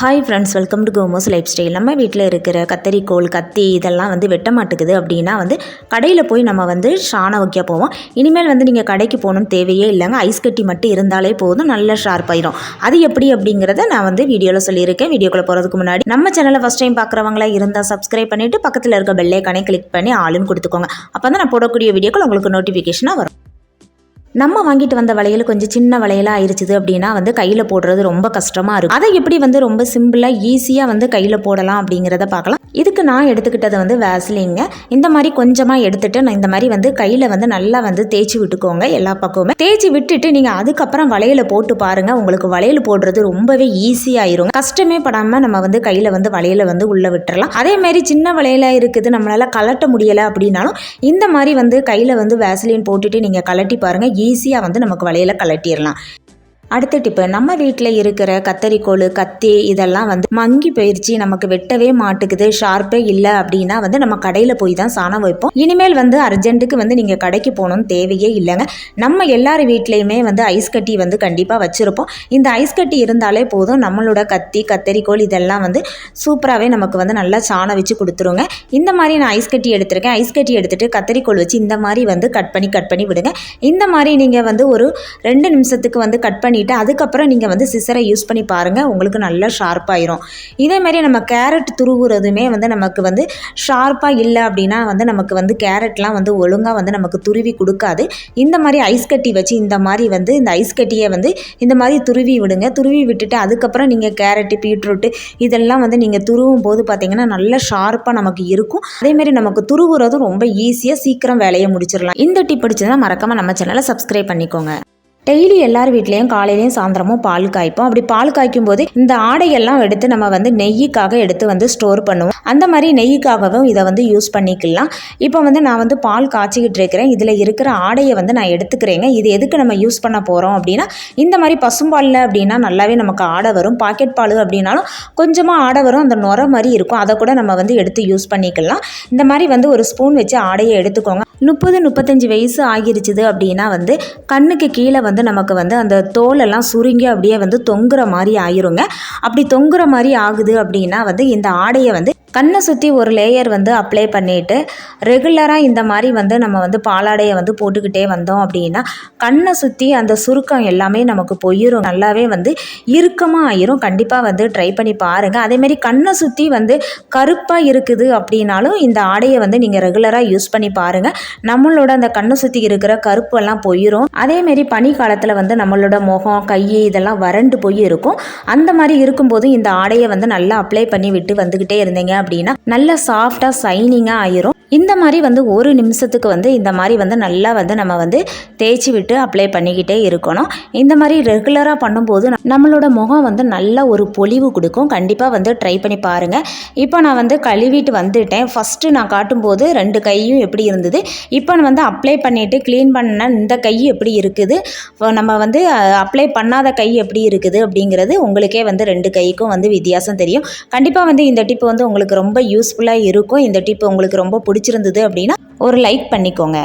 Hi friends welcome to கோமோஸ் lifestyle நம்ம வீட்டில் இருக்கிற கத்தரிக்கோல் கத்தி இதெல்லாம் வந்து வெட்ட மாட்டேங்குது அப்படின்னா வந்து கடையில் போய் நம்ம வந்து ஷானை வைக்க போவோம். இனிமேல் வந்து நீங்கள் கடைக்கு போகணும்னு தேவையே இல்லைங்க. ஐஸ் கட்டி மட்டும் இருந்தாலே போதும் நல்ல ஷார்ப் ஆயிரும். அது எப்படி அப்படிங்கிறத நான் வந்து வீடியோவில் சொல்லியிருக்கேன். வீடியோக்குள்ளே போகிறதுக்கு முன்னாடி நம்ம சேனலை ஃபஸ்ட் டைம் பார்க்குறவங்களா இருந்தால் சப்ஸ்கிரைப் பண்ணிவிட்டு பக்கத்தில் இருக்க பெல்லைக்கானே கிளிக் பண்ணி ஆளுன்னு கொடுத்துக்கோங்க. அப்போ தான் நான் போடக்கூடிய வீடியோக்கள் உங்களுக்கு நோட்டிஃபிகேஷனாக வரும். நம்ம வாங்கிட்டு வந்த வளையல் கொஞ்சம் சின்ன வளையலாக ஆயிடுச்சுது அப்படின்னா வந்து கையில் போடுறது ரொம்ப கஷ்டமாக இருக்கும். அதை எப்படி வந்து ரொம்ப சிம்பிளாக ஈஸியாக வந்து கையில் போடலாம் அப்படிங்கிறத பார்க்கலாம். இதுக்கு நான் எடுத்துக்கிட்டது வந்து வேஸ்லிங்க இந்த மாதிரி கொஞ்சமாக எடுத்துட்டு நான் இந்த மாதிரி வந்து கையில் வந்து நல்லா வந்து தேய்ச்சி விட்டுக்கோங்க எல்லா பக்கமுமே. தேய்ச்சி விட்டுட்டு நீங்கள் அதுக்கப்புறம் வளையலை போட்டு பாருங்கள் உங்களுக்கு வளையல் போடுறது ரொம்பவே ஈஸியாயிரும் கஷ்டமே படாமல் நம்ம வந்து கையில் வந்து வளையலை வந்து உள்ளே விட்டுறலாம். அதே மாதிரி சின்ன வளையலாக இருக்குது. நம்மளால் கலட்ட முடியலை அப்படின்னாலும் இந்த மாதிரி வந்து கையில் வந்து வேஸ்லின் போட்டுட்டு நீங்கள் கலட்டி பாருங்கள் ஈஸியாக வந்து நமக்கு வலையில் கலட்டிடலாம் அடுத்த டிப்பு நம்ம வீட்டில் இருக்கிற கத்தரிக்கோல் கத்தி இதெல்லாம் வந்து மங்கி போயிடுச்சு நமக்கு வெட்டவே மாட்டுக்குது ஷார்ப்பே இல்லை அப்படின்னா வந்து நம்ம கடையில் போய் தான் சாணம் வைப்போம். இனிமேல் வந்து அர்ஜென்ட்டுக்கு வந்து நீங்கள் கடைக்கு போகணும்னு தேவையே இல்லைங்க. நம்ம எல்லார் வீட்லேயுமே வந்து ஐஸ் கட்டி வந்து கண்டிப்பாக வச்சுருப்போம். இந்த ஐஸ் கட்டி இருந்தாலே போதும் நம்மளோட கத்தி கத்தரிக்கோள் இதெல்லாம் வந்து சூப்பராகவே நமக்கு வந்து நல்லா சாணம் வச்சு கொடுத்துருங்க. இந்த மாதிரி நான் ஐஸ் கட்டி எடுத்திருக்கேன். ஐஸ் கட்டி எடுத்துகிட்டு கத்தரிக்கோல் வச்சு இந்த மாதிரி வந்து கட் பண்ணி கட் பண்ணி விடுங்க. இந்த மாதிரி நீங்கள் வந்து ஒரு ரெண்டு நிமிஷத்துக்கு வந்து கட் பண்ணி பண்ணிவிட்டு அதுக்கப்புறம் நீங்கள் வந்து சிசரை யூஸ் பண்ணி பாருங்கள் உங்களுக்கு நல்லா ஷார்ப்பாயிரும் இதேமாரி நம்ம கேரட் துருவுறதுமே வந்து நமக்கு வந்து ஷார்ப்பாக இல்லை அப்படின்னா வந்து நமக்கு வந்து கேரட்லாம் வந்து ஒழுங்காக வந்து நமக்கு துருவி கொடுக்காது. இந்த மாதிரி ஐஸ் கட்டி வச்சு இந்த மாதிரி வந்து இந்த ஐஸ் கட்டியை வந்து இந்த மாதிரி துருவி விடுங்க. துருவி விட்டுட்டு அதுக்கப்புறம் நீங்கள் கேரட்டு பீட்ரூட்டு இதெல்லாம் வந்து நீங்கள் துருவும் போது பார்த்தீங்கன்னா நல்ல ஷார்ப்பாக நமக்கு இருக்கும். அதேமாரி நமக்கு துருவுறதும் ரொம்ப ஈஸியாக சீக்கிரம் வேலையை முடிச்சிடலாம். இந்த டிப் பிடிச்சதுன்னா மறக்காமல் நம்ம சேனலை சப்ஸ்கிரைப் பண்ணிக்கோங்க. டெய்லி எல்லார் வீட்லேயும் காலையிலையும் சாயந்தரமும் பால் காய்ப்போம். அப்படி பால் காய்க்கும் போது இந்த ஆடையெல்லாம் எடுத்து நம்ம வந்து நெய்யுக்காக எடுத்து வந்து ஸ்டோர் பண்ணுவோம். அந்த மாதிரி நெய்யுக்காகவும் இதை வந்து யூஸ் பண்ணிக்கலாம். இப்போ வந்து நான் வந்து பால் காய்ச்சிக்கிட்டு இருக்கிறேன். இதில் இருக்கிற ஆடையை வந்து நான் எடுத்துக்கிறேங்க. இது எதுக்கு நம்ம யூஸ் பண்ண போகிறோம் அப்படின்னா இந்த மாதிரி பசும்பாலில் அப்படின்னா நல்லாவே நமக்கு ஆடை வரும். பாக்கெட் பால் அப்படின்னாலும் கொஞ்சமாக ஆடை வரும். அந்த நுர மாதிரி இருக்கும். அதை கூட நம்ம வந்து எடுத்து யூஸ் பண்ணிக்கலாம். இந்த மாதிரி வந்து ஒரு ஸ்பூன் வச்சு ஆடையை எடுத்துக்கோங்க. முப்பது முப்பத்தஞ்சு வயசு ஆகிருச்சுது அப்படின்னா வந்து கண்ணுக்கு கீழே வந்து நமக்கு வந்து அந்த தோலெல்லாம் சுருங்கி அப்படியே வந்து தொங்குற மாதிரி ஆயிருங்க. அப்படி தொங்குற மாதிரி ஆகுது அப்படின்னா வந்து இந்த ஆடையை வந்து கண்ணை சுற்றி ஒரு லேயர் வந்து அப்ளை பண்ணிவிட்டு ரெகுலராக இந்த மாதிரி வந்து நம்ம வந்து பாலாடையை வந்து போட்டுக்கிட்டே வந்தோம் அப்படின்னா கண்ணை சுற்றி அந்த சுருக்கம் எல்லாமே நமக்கு போயிடும் நல்லாவே வந்து இறுக்கமாக ஆயிரும். கண்டிப்பாக வந்து ட்ரை பண்ணி பாருங்கள் அதேமாரி கண்ணை சுற்றி வந்து கருப்பாக இருக்குது அப்படின்னாலும் இந்த ஆடையை வந்து நீங்கள் ரெகுலராக யூஸ் பண்ணி பாருங்கள் நம்மளோட அந்த கண்ணை சுற்றி இருக்கிற கருப்பெல்லாம் போயிடும் அதேமாரி பனி காலத்தில் வந்து நம்மளோட முகம் கை இதெல்லாம் வறண்டு போய் இருக்கும். அந்த மாதிரி இருக்கும்போது இந்த ஆடையை வந்து நல்லா அப்ளை பண்ணி விட்டு வந்துக்கிட்டே இருந்தீங்க அப்படின்னா நல்லா சாஃப்டாக சைனிங்காக ஆயிரும். இந்த மாதிரி வந்து ஒரு நிமிஷத்துக்கு வந்து இந்த மாதிரி வந்து நல்லா வந்து நம்ம வந்து தேய்ச்சி விட்டு அப்ளை பண்ணிக்கிட்டே இருக்கணும். இந்த மாதிரி ரெகுலராக பண்ணும்போது நம்மளோட முகம் வந்து நல்ல ஒரு பொலிவு கொடுக்கும். கண்டிப்பாக வந்து ட்ரை பண்ணி பாருங்கள் இப்போ நான் வந்து கழுவிட்டு வந்துட்டேன். ஃபஸ்ட்டு நான் காட்டும்போது ரெண்டு கையும் எப்படி இருந்தது? இப்போ நான் வந்து அப்ளை பண்ணிவிட்டு க்ளீன் பண்ண இந்த கை எப்படி இருக்குது? நம்ம வந்து அப்ளை பண்ணாத கை எப்படி இருக்குது அப்படிங்கிறது உங்களுக்கே வந்து ரெண்டு கைக்கும் வந்து வித்தியாசம் தெரியும். கண்டிப்பாக வந்து இந்த டிப் வந்து உங்களுக்கு ரொம்ப யூஸ்ஃபுல்லாக இருக்கும். இந்த டிப் உங்களுக்கு ரொம்ப பிடிச்சிருந்தது அப்படின்னா ஒரு லைக் பண்ணிக்கோங்க.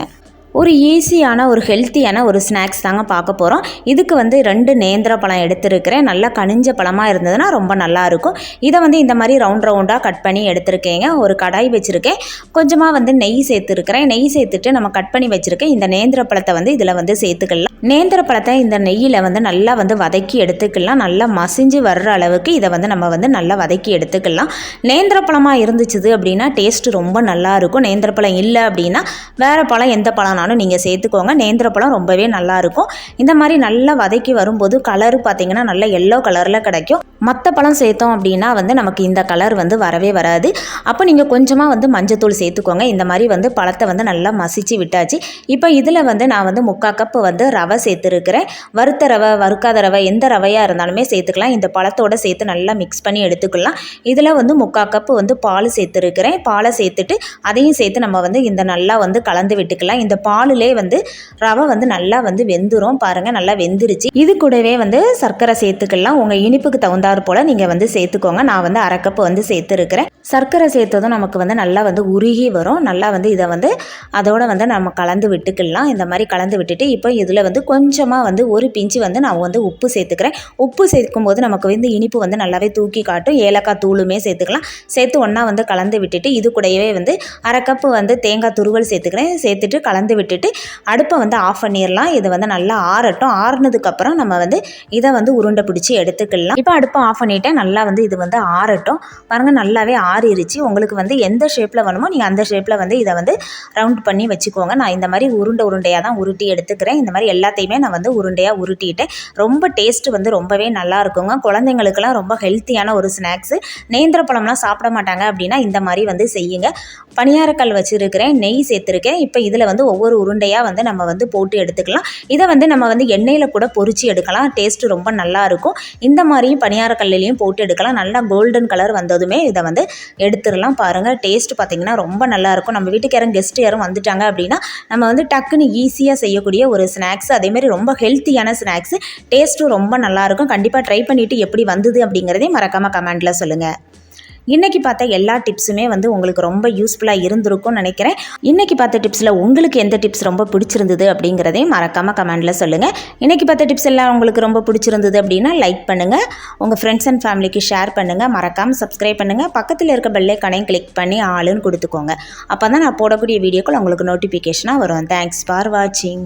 ஒரு ஈஸியான ஒரு ஹெல்த்தியான ஒரு ஸ்நாக்ஸ் தாங்க பார்க்க போகிறோம் இதுக்கு வந்து ரெண்டு நேந்திர பழம் எடுத்திருக்கிறேன். நல்லா கனிஞ்ச பழமாக இருந்ததுன்னா ரொம்ப நல்லாயிருக்கும். இதை வந்து இந்த மாதிரி ரவுண்ட் ரவுண்டாக கட் பண்ணி எடுத்திருக்கேங்க. ஒரு கடாய் வச்சுருக்கேன். கொஞ்சமாக வந்து நெய் சேர்த்துருக்கிறேன். நெய் சேர்த்துட்டு நம்ம கட் பண்ணி வச்சுருக்கேன் இந்த நேந்திர பழத்தை வந்து இதில் வந்து சேர்த்துக்கலாம். நேந்திர பழத்தை இந்த நெய்யில் வந்து நல்லா வந்து வதக்கி எடுத்துக்கலாம். நல்லா மசிஞ்சு வர்ற அளவுக்கு இதை வந்து நம்ம வந்து நல்லா வதக்கி எடுத்துக்கலாம். நேந்திர பழமாக இருந்துச்சுது அப்படின்னா டேஸ்ட்டு ரொம்ப நல்லாயிருக்கும். நேந்திர பழம் இல்லை அப்படின்னா வேறு பழம் எந்த பழம்னாலும் நீங்கள் சேர்த்துக்கோங்க. நேந்திர பழம் ரொம்பவே நல்லா இருக்கும். இந்த மாதிரி நல்லா வதக்கி வரும்போது கலர் பார்த்தீங்கன்னா நல்லா எல்லோ கலரில் கிடைக்கும். மற்ற பழம் சேர்த்தோம் அப்படின்னா வந்து நமக்கு இந்த கலர் வந்து வரவே வராது. அப்போ நீங்கள் கொஞ்சமாக வந்து மஞ்சத்தூள் சேர்த்துக்கோங்க. இந்த மாதிரி வந்து பழத்தை வந்து நல்லா மசிச்சு விட்டாச்சு. இப்போ இதில் வந்து நான் வந்து முக்கால் கப்பு வந்து ரவை சேர்த்துருக்கிறேன். வறுத்த ரவை வறுக்காத ரவை எந்த ரவையாக இருந்தாலுமே சேர்த்துக்கலாம். இந்த பழத்தோடு சேர்த்து நல்லா மிக்ஸ் பண்ணி எடுத்துக்கலாம். இதில் வந்து முக்கால் கப்பு வந்து பால் சேர்த்துருக்கிறேன். பாலை சேர்த்துட்டு அதையும் சேர்த்து நம்ம வந்து இந்த நல்லா வந்து கலந்து விட்டுக்கலாம். இந்த பாலிலே வந்து ரவை வந்து நல்லா வந்து வெந்துரும். பாருங்கள் நல்லா வெந்துருச்சு. இது கூடவே வந்து சர்க்கரை சேர்த்துக்கலாம். உங்கள் இனிப்புக்கு தகுந்தாற் ஏற்றாற் போல் நீங்கள் வந்து சேர்த்துக்கோங்க. நான் வந்து அரை கப்பு வந்து சேர்த்துருக்கிறேன். சர்க்கரை சேர்த்ததும் நமக்கு வந்து நல்லா வந்து உருகி வரும். நல்லா வந்து இதை வந்து அதோட வந்து நம்ம கலந்து விட்டுக்கலாம். இந்த மாதிரி கலந்து விட்டுட்டு இப்போ இதில் வந்து கொஞ்சமாக வந்து ஒரு பிஞ்சு வந்து நான் வந்து உப்பு சேர்த்துக்கிறேன். உப்பு சேர்க்கும்போது நமக்கு வந்து இனிப்பு வந்து நல்லாவே தூக்கி காட்டும். ஏலக்காய் தூளுமே சேர்த்துக்கலாம். சேர்த்து ஒன்றா வந்து கலந்து விட்டுட்டு இது கூடவே வந்து அரை கப்பு வந்து தேங்காய் துருவல் சேர்த்துக்கிறேன். சேர்த்துட்டு கலந்து விட்டுட்டு அடுப்பை வந்து ஆஃப் பண்ணிடலாம் இது வந்து நல்லா ஆறட்டும். ஆறுனதுக்கப்புறம் நம்ம வந்து இதை வந்து உருண்டை பிடிச்சி எடுத்துக்கலாம். இப்போ அடுப்பை ஆஃப் பண்ணிட்டேன். நல்லா வந்து இது வந்து ஆறட்டும். பாருங்கள் நல்லாவே ஆறிடுச்சு உங்களுக்கு வந்து எந்த ஷேப்பில் வேணுமோ நீங்கள் அந்த ஷேப்பில் வந்து இதை வந்து ரவுண்ட் பண்ணி வச்சுக்கோங்க. நான் இந்த மாதிரி உருண்டை உருண்டையாக தான் உருட்டி எடுத்துக்கிறேன். இந்த மாதிரி எல்லாத்தையுமே நான் வந்து உருண்டையாக உருட்டிட்டேன். ரொம்ப டேஸ்ட் வந்து ரொம்பவே நல்லா இருக்குங்க. குழந்தைங்களுக்கெல்லாம் ரொம்ப ஹெல்த்தியான ஒரு ஸ்நாக்ஸு நேந்திர பழம்லாம் சாப்பிட மாட்டாங்க அப்படின்னா இந்த மாதிரி வந்து செய்யுங்க. பணியாரக்கல் வச்சுருக்கிறேன். நெய் சேர்த்துருக்கேன். இப்போ இதில் வந்து ஒவ்வொரு உருண்டையாக வந்து நம்ம வந்து போட்டு எடுத்துக்கலாம். இதை வந்து நம்ம வந்து எண்ணெயில் கூட பொறிச்சு எடுக்கலாம். டேஸ்ட்டு ரொம்ப நல்லா இருக்கும். இந்த மாதிரியும் பணியாரக்கல்லையும் போட்டு எடுக்கலாம். நல்லா கோல்டன் கலர் வந்ததுமே இதை வந்து எடுத்துடலாம் பாருங்கள் டேஸ்ட் பார்த்திங்கன்னா ரொம்ப நல்லாயிருக்கும் நம்ம வீட்டுக்கு யாரும் கெஸ்ட் யாரும் வந்துட்டாங்க அப்படின்னா நம்ம வந்து டக்குன்னு ஈஸியாக செய்யக்கூடிய ஒரு ஸ்நாக்ஸ் அதேமாதிரி ரொம்ப ஹெல்த்தியான ஸ்நாக்ஸு டேஸ்ட்டும் ரொம்ப நல்லாயிருக்கும் கண்டிப்பாக ட்ரை பண்ணிவிட்டு எப்படி வந்தது அப்படிங்கிறதையும் மறக்காமல் கமெண்ட்டில் சொல்லுங்கள் இன்றைக்கி பார்த்த எல்லா டிப்ஸுமே வந்து உங்களுக்கு ரொம்ப யூஸ்ஃபுல்லாக இருந்திருக்கும்னு நினைக்கிறேன். இன்றைக்கி பார்த்த டிப்ஸில் உங்களுக்கு எந்த டிப்ஸ் ரொம்ப பிடிச்சிருந்தது அப்படிங்கிறதையும் மறக்காமல் கமெண்டில் சொல்லுங்கள் இன்றைக்கி பார்த்த டிப்ஸ் எல்லாம் உங்களுக்கு ரொம்ப பிடிச்சிருந்தது அப்படின்னா லைக் பண்ணுங்கள் உங்கள் ஃப்ரெண்ட்ஸ் அண்ட் ஃபேமிலிக்கு ஷேர் பண்ணுங்கள் மறக்காமல் சப்ஸ்கிரைப் பண்ணுங்கள் பக்கத்தில் இருக்க பெல்லைக்கனையும் கிளிக் பண்ணி ஆளுன்னு கொடுத்துக்கோங்க. அப்போ தான் நான் போடக்கூடிய வீடியோக்கள் உங்களுக்கு நோட்டிஃபிகேஷனாக வரும். தேங்க்ஸ் ஃபார் வாட்சிங்